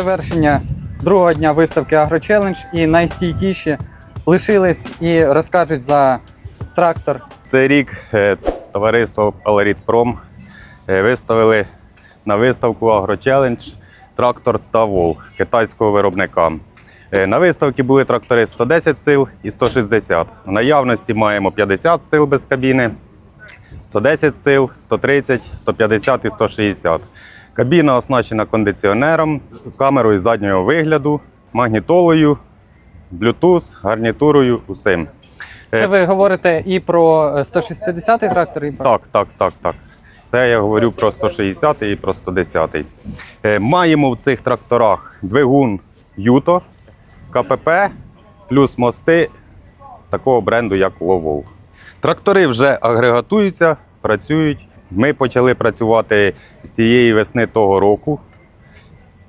завершення другого дня виставки AgroChallenge і найстійкіші лишились і розкажуть за трактор. Цей рік е, товариство Аларітпром е, виставили на виставку AgroChallenge трактор Тавол китайського виробника. Е, На виставці були трактори 110 сил і 160. В наявності маємо 50 сил без кабіни, 110 сил, 130, 150 і 160. Кабіна оснащена кондиціонером, камерою заднього вигляду, магнітолою, Bluetooth, гарнітурою, усім. Це ви говорите і про 160-й трактор, і про Так, так, так, так. Це я говорю про 160 і про 110. Е, Маємо в цих тракторах двигун Юто, КПП, плюс мости такого бренду, як Ловол. Трактори вже агрегатуються, працюють. Ми почали працювати з цієї весни того року.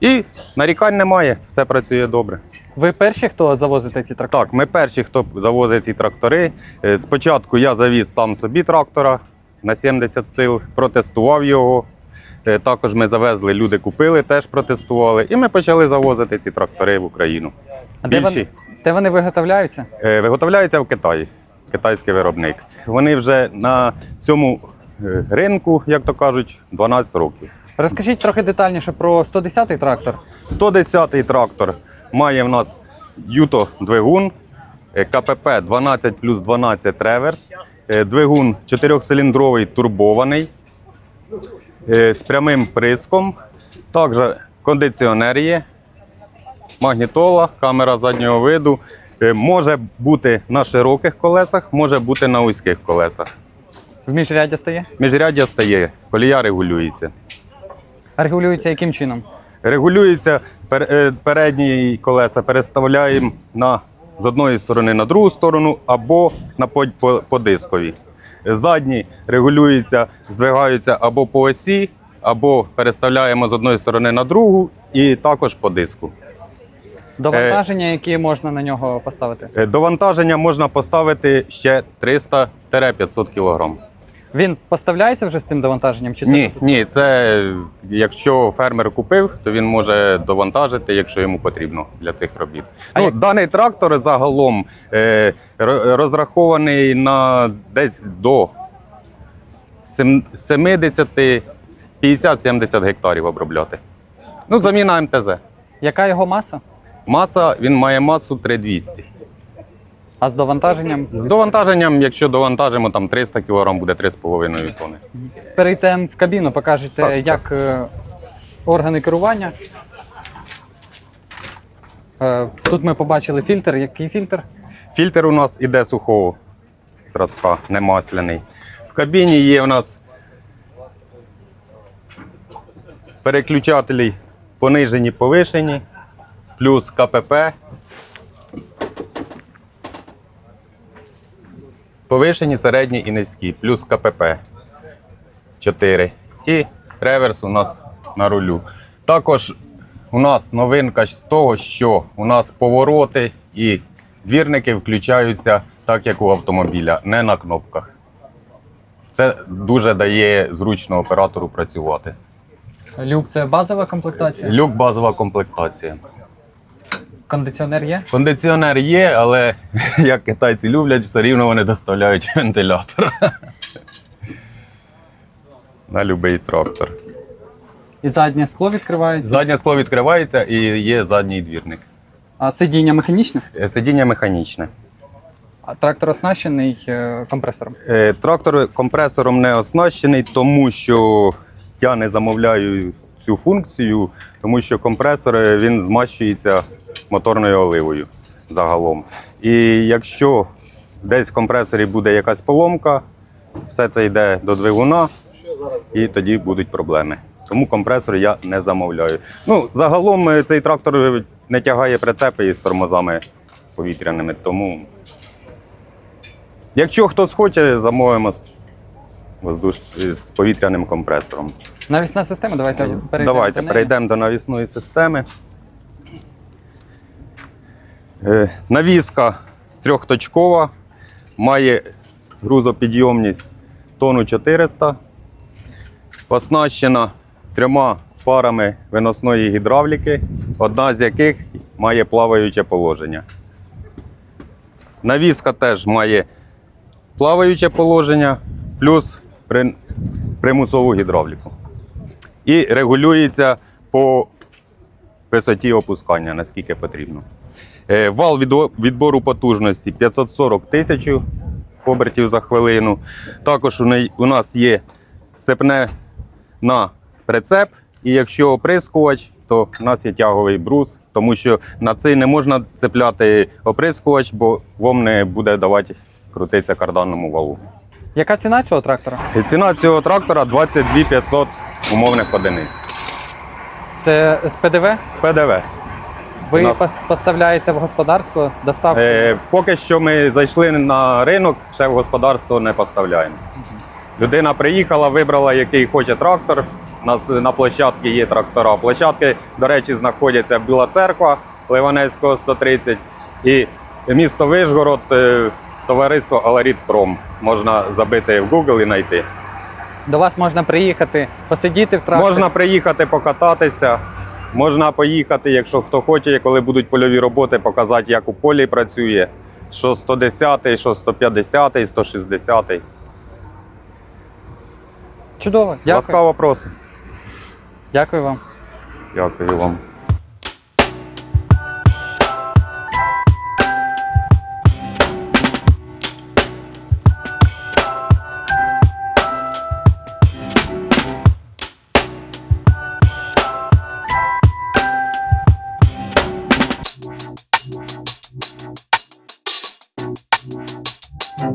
І нарікань немає, все працює добре. ви перші, хто завозите ці трактори? Так, ми перші, хто завозить ці трактори. Е, Спочатку я завіз сам собі трактора на 70 сил, протестував його. Е, Також ми завезли, люди купили, теж протестували. І ми почали завозити ці трактори в Україну. А де, вони, де вони виготовляються? е, виготовляються в Китаї, китайський виробник. Вони вже на цьому ринку, як то кажуть, 12 років. Розкажіть трохи детальніше про 110-й трактор. 110-й трактор має в нас Юто двигун, е, КПП 12 плюс 12 реверс, е, двигун 4-циліндровий турбований е, з прямим приском. Також кондиціонер є, магнітола, камера заднього виду. Може бути на широких колесах, може бути на вузьких колесах. В міжряддя стає? Міжряддя стає, колія регулюється. Регулюється яким чином? Регулюється е, передні колеса, переставляємо на, з одної сторони на другу сторону або на по, по, по дискові. Задні регулюються, здвигаються або по осі, або переставляємо з одної сторони на другу і також по диску. Довантаження, які можна на нього поставити? Е, До вантаження можна поставити ще 300-500 кг. Він поставляється вже з цим довантаженням? Чи це Ні, тут? ні, це якщо фермер купив, то він може довантажити, якщо йому потрібно для цих робіт. А ну, як- Даний трактор загалом е, розрахований на десь до 70, 50-70 гектарів обробляти. Ну, заміна МТЗ. Яка його маса? Маса, він має масу 3200. А з довантаженням? З довантаженням, якщо довантажимо там 300 кг, буде 3,5 тонни. Перейдемо в кабіну, покажете, Так, як е, органи керування. Е, Тут ми побачили фільтр. Який фільтр? Фільтр у нас іде сухого зразка, не масляний. В кабіні є у нас переключателі понижені, повишені, плюс КПП. Повишені, середні і низькі, плюс КПП 4. І реверс у нас на рулю. Також у нас новинка з того, що у нас повороти і двірники включаються так, як у автомобіля, не на кнопках. Це дуже дає зручно оператору працювати. Люк це базова комплектація. Люк базова комплектація. Кондиціонер є. Кондиціонер є, але як китайці люблять, все рівно вони доставляють вентилятор. На будь-який трактор. І заднє скло відкривається. Заднє скло відкривається і є задній двірник. А сидіння механічне, Е, Сидіння механічне. а трактор оснащений е, компресором. Е, Трактор компресором не оснащений, тому що я не замовляю цю функцію, тому що компресор він змащується моторною оливою загалом. І якщо десь в компресорі буде якась поломка, все це йде до двигуна, і тоді будуть проблеми. Тому компресор я не замовляю. Ну, загалом е, цей трактор не тягає прицепи із тормозами повітряними, тому Якщо хтось хоче, замовимо з, воздуш... з повітряним компресором. Навісна система, давайте перейдемо. Давайте до неї. перейдемо до навісної системи. Е, Навіска трьохточкова, має грузопідйомність тонну 400, оснащена трьома парами виносної гідравліки, одна з яких має плаваюче положення. Навіска теж має плаваюче положення, плюс примусову гідравліку. І регулюється по висоті опускання, наскільки потрібно. Е, Вал відбору потужності 540 тисяч обертів за хвилину. Також у нас є сцепне на прицеп, і якщо оприскувач, то в нас є тяговий брус, тому що на цей не можна цепляти оприскувач, бо вам не буде давати крутитися карданному валу. Яка ціна цього трактора? Ціна цього трактора 22 500 умовних одиниць. Це з ПДВ? З ПДВ. Ви Ціна. пос- поставляєте в господарство доставку? Е, поки що ми зайшли на ринок, ще в господарство не поставляємо. Людина приїхала, вибрала, який хоче трактор. У нас на площадці є трактора. Площадки, до речі, знаходяться Біла церква Ливанецького 130 і місто Вишгород, е, товариство Аларіт Пром. Можна забити в Google і знайти. До вас можна приїхати, посидіти в тракторі. Можна приїхати покататися, можна поїхати, якщо хто хоче, коли будуть польові роботи, показати, як у полі працює. Що 110, що 150, 160. Чудово. Дякую. Ласкаво просимо. Дякую вам. Дякую вам. Далі.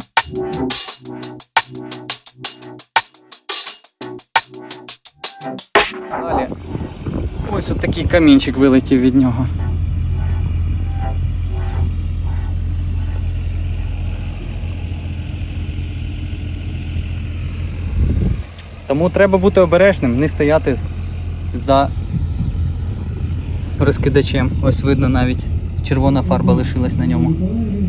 Ось от такий камінчик вилетів від нього. Тому треба бути обережним, не стояти за розкидачем. Ось видно навіть червона фарба лишилась на ньому.